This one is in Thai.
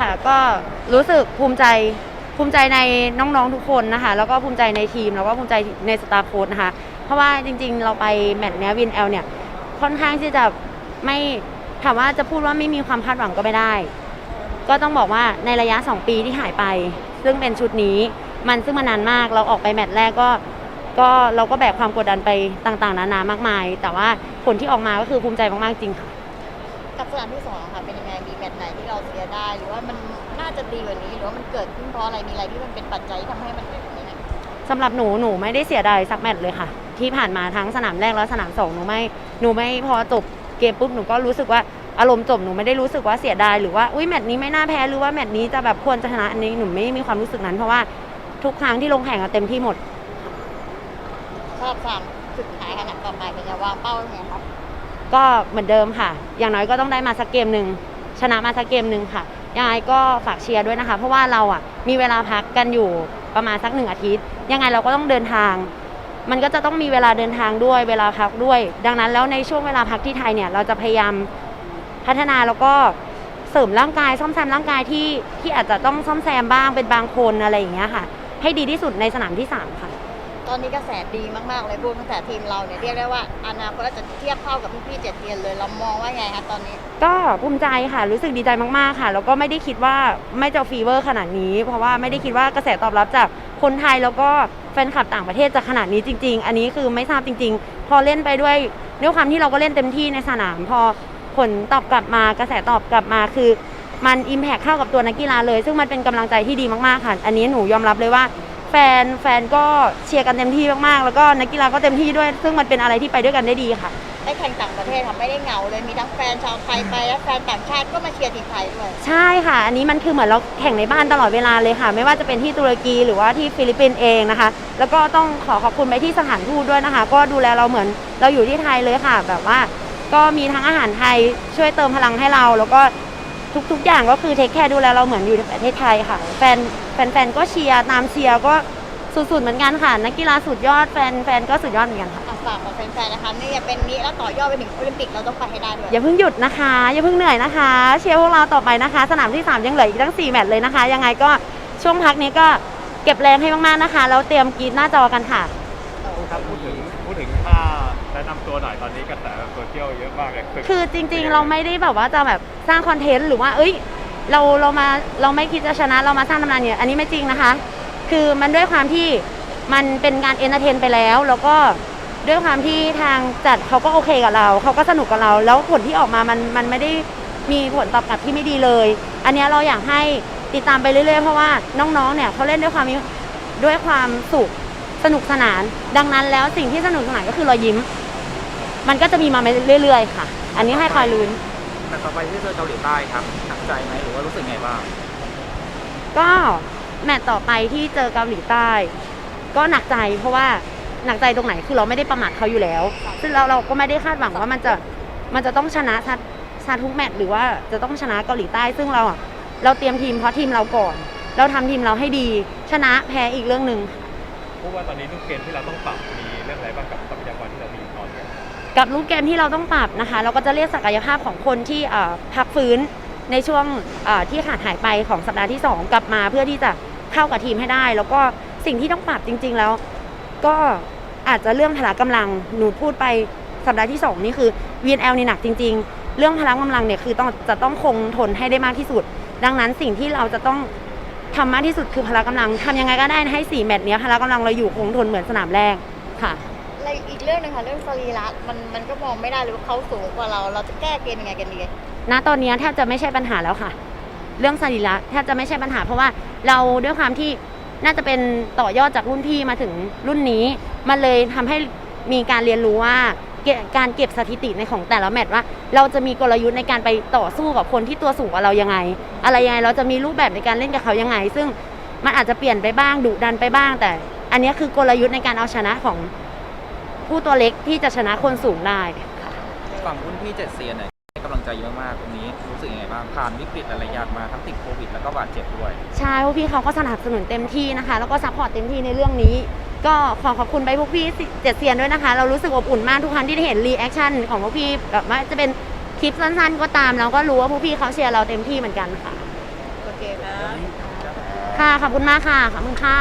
ค่ะ ก็รู้สึกภูมิใจภูมิใจในน้องๆทุกคนนะคะ แล้วก็ภูมิใจในทีมแล้วก็ภูมิใจในสตาร์โค้ดนะคะ เพราะว่าจริงๆ เราไปแมตช์เนี้ยวินแอลเนี่ยค่อนข้างที่จะไม่ถามว่าจะพูดว่าไม่มีความคาดหวังก็ไม่ได้ ก็ต้องบอกว่าในระยะ 2 ปีที่หายไป ซึ่งเป็นชุดนี้มันซึ่งมานานมากเราออกไปแมตช์แรกก็ก็เราก็แบกความกดดันไปต่างๆ นานามากมาย แต่ว่าผลที่ออกมาก็คือภูมิใจมากๆจริงค่ะ กับสนามที่สองค่ะเป็นยังไงม ไหนที่เราเสียได้ หรือว่ามันน่าจะดีกว่านี้ หรือว่ามันเกิดขึ้นเพราะอะไรมีอะไรที่มันเป็นปัจจัยที่ทำให้มันเป็นแบบนี้นะสำหรับหนูหนูไม่ได้เสียดายสักแมตช์เลยค่ะ ที่ผ่านมาทั้งสนามแรกและสนามสองหนูไม่หนูไม่พอจบเกมปุ๊บหนูก็รู้สึกว่าอารมณ์จบหนูไม่ได้รู้สึกว่าเสียดายหรือว่าอุ้ยแมตช์นี้ไม่น่าแพ้หรือว่าแมตช์นี้จะแบบควรจะชนะอันนี้หนูไม่มีความรู้สึกนั้น เพราะว่าทุกครั้งที่ลงแข่งอะเต็มที่หมด ชอบสามสุดท้ายค่ะนัดต่อไปเป็นจะวางเป้ายังไงครับ ก็เหมือนเดิมค่ะ อย่างน้อยก็ต้องได้มาสักเกมหนึ่ง ชนะมาสักเกมหนึ่งค่ะยังไงก็ฝากเชียร์ด้วยนะคะ เพราะว่าเราอะมีเวลาพักกันอยู่ประมาณสักหนึ่งอาทิตย์ ยังไงเราก็ต้องเดินทาง มันก็จะต้องมีเวลาเดินทางด้วยเวลาพักด้วย ดังนั้นแล้วในช่วงเวลาพักที่ไทยเนี่ยเราจะพยายามพัฒนาแล้วก็เสริมร่างกายซ่อมแซมร่างกายที่ที่อาจจะต้องซ่อมแซมบ้างเป็นบางคนอะไรอย่างเงี้ยค่ะ ให้ดีที่สุดในสนามที่สามค่ะ ตอนนี้กระแสดีมากๆเลยพูดตั้งแต่ทีมเราเนี่ยเรียกได้ว่าอนาคตอาจจะเทียบเท่ากับพี่ๆเจ็ดเทียนเลยเรามองว่าไงคะตอนนี้ ก็ภูมิใจค่ะรู้สึกดีใจมากๆค่ะแล้วก็ไม่ได้คิดว่าไม่จะฟีเวอร์ขนาดนี้ เพราะว่าไม่ได้คิดว่ากระแสตอบรับจากคนไทยแล้วก็แฟนคลับต่างประเทศจะขนาดนี้จริง ๆ อันนี้คือไม่ทราบจริง ๆ พอเล่นไปด้วยด้วยความที่เราก็เล่นเต็มที่ในสนาม พอผลตอบกลับมากระแสตอบกลับมาคือมันอิมแพคเข้ากับตัวนักกีฬาเลย ซึ่งมันเป็นกำลังใจที่ดีมากๆค่ะ อันนี้หนูยอมรับเลยว่า แฟนแฟนก็เชียร์กันเต็มที่มากๆ แล้วก็นักกีฬาก็เต็มที่ด้วย ซึ่งมันเป็นอะไรที่ไปด้วยกันได้ดีค่ะ ได้แข่งต่างประเทศค่ะไม่ได้เหงาเลยมีทั้งแฟนชาวไทยไปและแฟนต่างชาติก็มาเชียร์ทีมไทยด้วยใช่ค่ะ อันนี้มันคือเหมือนเราแข่งในบ้านตลอดเวลาเลยค่ะ ไม่ว่าจะเป็นที่ตุรกีหรือว่าที่ฟิลิปปินส์เองนะคะ แล้วก็ต้องขอขอบคุณไปที่สถานทูตด้วยนะคะ ก็ดูแลเราเหมือนเราอยู่ที่ไทยเลยค่ะ แบบว่า ก็มีทั้งอาหารไทยช่วยเติมพลังให้เรา แล้วก็ ทุกๆ อย่างก็คือเทคแคร์ดูแลเราเหมือนอยู่ในประเทศไทยค่ะ แฟนแฟนๆก็เชียร์ตามเชียร์ก็สุดๆเหมือนกันค่ะ นักกีฬาสุดยอดแฟนแฟนก็สุดยอดเหมือนกันค่ะ อะฝากกับแฟนๆนะคะนี่จะเป็นนี้แล้วต่อยอดไปถึงโอลิมปิกเราต้องไปให้ได้ด้วยอย่าเพิ่งหยุดนะคะ อย่าเพิ่งเหนื่อยนะคะ เชียร์พวกเราต่อไปนะคะ สนามที่ 3 ยังเหลืออีกตั้ง 4 แมตช์เลยนะคะ ยังไงก็ช่วงพักนี้ก็เก็บแรงให้มากๆนะคะ แล้วเตรียมกรีดหน้าจอกันค่ะ ครับพูดถึงพูดถึงท่าแนะนำตัวหน่อยตอนนี้กระแสโซเชียลเยอะมากเลยคือจริงๆ เราไม่ได้แบบว่าจะแบบสร้างคอนเทนต์หรือว่า เอ้ย เราเรามาเราไม่คิดจะชนะเรามาสร้างตำนานเนี่ยอันนี้ไม่จริงนะคะ คือมันด้วยความที่มันเป็นการเอนเตอร์เทนไปแล้ว แล้วก็ด้วยความที่ทางจัดเขาก็โอเคกับเราเขาก็สนุกกับเรา แล้วผลที่ออกมามันมันไม่ได้มีผลตอบกลับที่ไม่ดีเลย อันนี้เราอยากให้ติดตามไปเรื่อยๆ เพราะว่าน้องๆ เนี่ยเขาเล่นด้วยความด้วยความสุขสนุกสนาน ดังนั้นแล้วสิ่งที่สนุกสนานก็คือรอยยิ้ม มันก็จะมีมาเรื่อยๆ ค่ะ อันนี้ให้คอยลุ้นแต่ต่อไปที่เจอเกาหลีใต้ครับหนักใจไหมหรือว่ารู้สึกไงบ้างก็แมตต์ต่อไปที่เจอเกาหลีใต้ ก็หนักใจเพราะว่าหนักใจตรงไหนคือเราไม่ได้ประมาทเขาอยู่แล้ว ซึ่งเราเราก็ไม่ได้คาดหวังว่ามันจะมันจะต้องชนะชัดชัดทุกแมตช์หรือว่าจะต้องชนะเกาหลีใต้ ซึ่งเราอะเราเตรียมทีมเพราะทีมเราก่อน เราทำทีมเราให้ดี ชนะแพ้อีกเรื่องหนึ่งพูดว่าตอนนี้ลูกเกมที่เราต้องปรับมีเรื่องอะไรบ้างกับทรัพยากรที่เรามีตอนนี้ กับรูปเกมที่เราต้องปรับนะคะ เราก็จะเรียกศักยภาพของคนที่พักฟื้นในช่วงที่ขาดหายไปของสัปดาห์ที่ 2 กลับมาเพื่อที่จะเข้ากับทีมให้ได้ แล้วก็สิ่งที่ต้องปรับจริง ๆ แล้ว ก็อาจจะเรื่องพละกำลังหนูพูดไปสัปดาห์ที่ 2 นี่คือ VNL นี่หนักจริง ๆ เรื่องพละกำลังเนี่ยคือต้องจะต้องคงทนให้ได้มากที่สุด ดังนั้นสิ่งที่เราจะต้องทำมากที่สุดคือพละกำลังทำยังไงก็ได้ให้สี่แมตช์เนี้ยพละกำลังเราอยู่คงทนเหมือนสนามแรกค่ะ และอีกเรื่องหนึงค่ะเรื่องสรีระมันมันก็มองไม่ได้เลยว่าเขาสูงกว่าเรา เราจะแก้เกมยังไงกันดีณตอนนี้แทบจะไม่ใช่ปัญหาแล้วค่ะ เรื่องสรีระแทบจะไม่ใช่ปัญหา เพราะว่าเราด้วยความที่น่าจะเป็นต่อยอดจากรุ่นพี่มาถึงรุ่นนี้ มันเลยทำให้มีการเรียนรู้ว่าการเก็บสถิติในของแต่ละแมตช์ว่า เราจะมีกลยุทธ์ในการไปต่อสู้กับคนที่ตัวสูงกว่าเรายังไง อะไรยังไงเราจะมีรูปแบบในการเล่นกับเขายังไง ซึ่งมันอาจจะเปลี่ยนไปบ้างดุดันไปบ้าง แต่อันนี้คือกลยุทธ์ในการเอาชนะของ ผู้ตัวเล็กที่จะชนะคนสูงได้ค่ะฝั่งรุ่นพี่เจ็ดเซียนเนี่ยให้กำลังใจเยอะมากตรงนี้รู้สึกยังไงบ้างผ่านวิกฤตหลายๆอย่างมาทั้งติดโควิดแล้วก็บาดเจ็บด้วยใช่พวกพี่เขาก็สนับสนุนเต็มที่นะคะ แล้วก็ซัพพอร์ตเต็มที่ในเรื่องนี้ ก็ขอขอบคุณไปพวกพี่เจ็ดเซียนด้วยนะคะ เรารู้สึกอบอุ่นมากทุกครั้งที่ได้เห็นรีแอคชั่นของพวกพี่แบบว่าจะเป็นคลิปสั้นๆ ก็ตามเราก็รู้ว่าพวกพี่เขาเชียร์เราเต็มที่เหมือนกันค่ะเคโอเคนะค่ะขอบคุณมากค่ะขอบคุณค่ะ